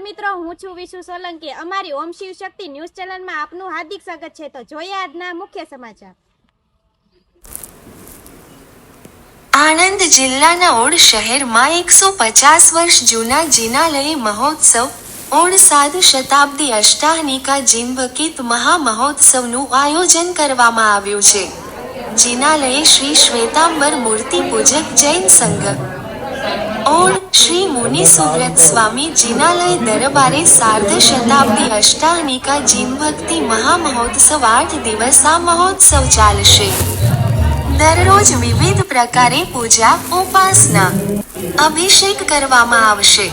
મિત્રો, હું છું વિશુ સોલંકી. અમારી ઓમ શિવ શક્તિ ન્યૂઝ ચેનલમાં આપનું હાર્દિક સ્વાગત છે. તો જોઈએ આજના મુખ્ય સમાચાર. આણંદ જિલ્લાના ઓડ શહેરમાં એકસો પચાસ વર્ષ જૂના જિનાલય મહોત્સવ ઓડ સાધ શતાબ્દી અષ્ટાહનિકા જિંબકિત મહામહોત્સવનું આયોજન કરવામાં આવ્યું છે. જિનાલય શ્રી શ્વેતાંબર મૂર્તિ પૂજક જૈન સંઘ. ઓડ શ્રી મુનિ સુવ્રત સ્વામી જિનાલય દરબારે સાર્ધ શતાબ્દી અષ્ટાહનિકા જિનભક્તિ મહામહોત્સવ આઠ દિવસ આ મહોત્સવ ચાલશે. દરરોજ વિવિધ પ્રકારે પૂજા, ઉપાસના અભિષેક કરવામાં આવશે.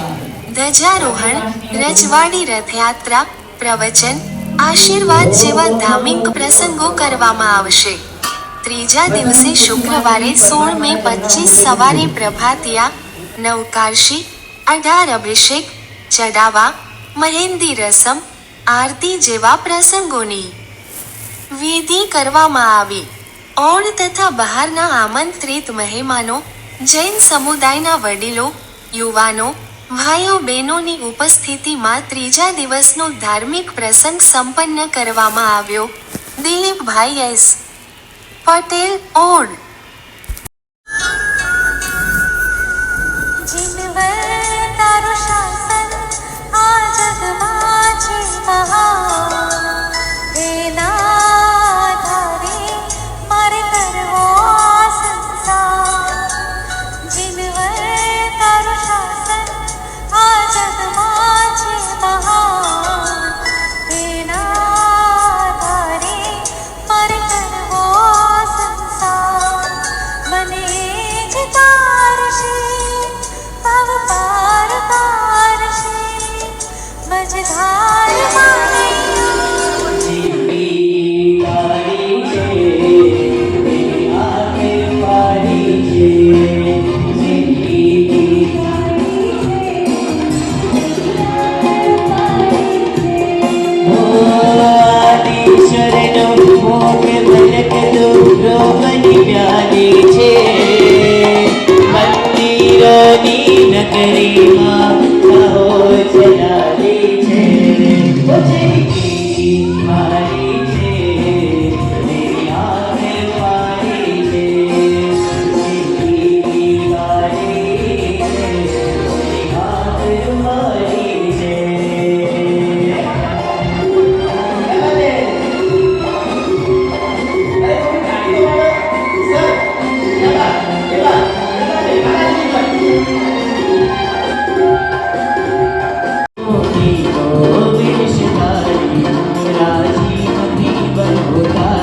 ધ્વજારોહણ, રજવાડી રથયાત્રા, પ્રવચન, આશીર્વાદ જેવા ધાર્મિક પ્રસંગો કરવામાં આવશે. ત્રીજા દિવસે શુક્રવારે સોળ મે પચીસ સવારે પ્રભાતિયા નવકારશી અઢાર અભિષેક ચડાવા મહેંદી રસમ આરતી જેવા પ્રસંગોની વિધિ કરવામાં આવી ઓણ તથા બહારના આમંત્રિત મહેમાનો જૈન સમુદાયના વડીલો યુવાનો ભાઈઓ બહેનોની ઉપસ્થિતિમાં ત્રીજા દિવસનો ધાર્મિક પ્રસંગ સંપન્ન કરવામાં આવ્યો દિલીપભાઈ એસ પટેલ ઓડ મને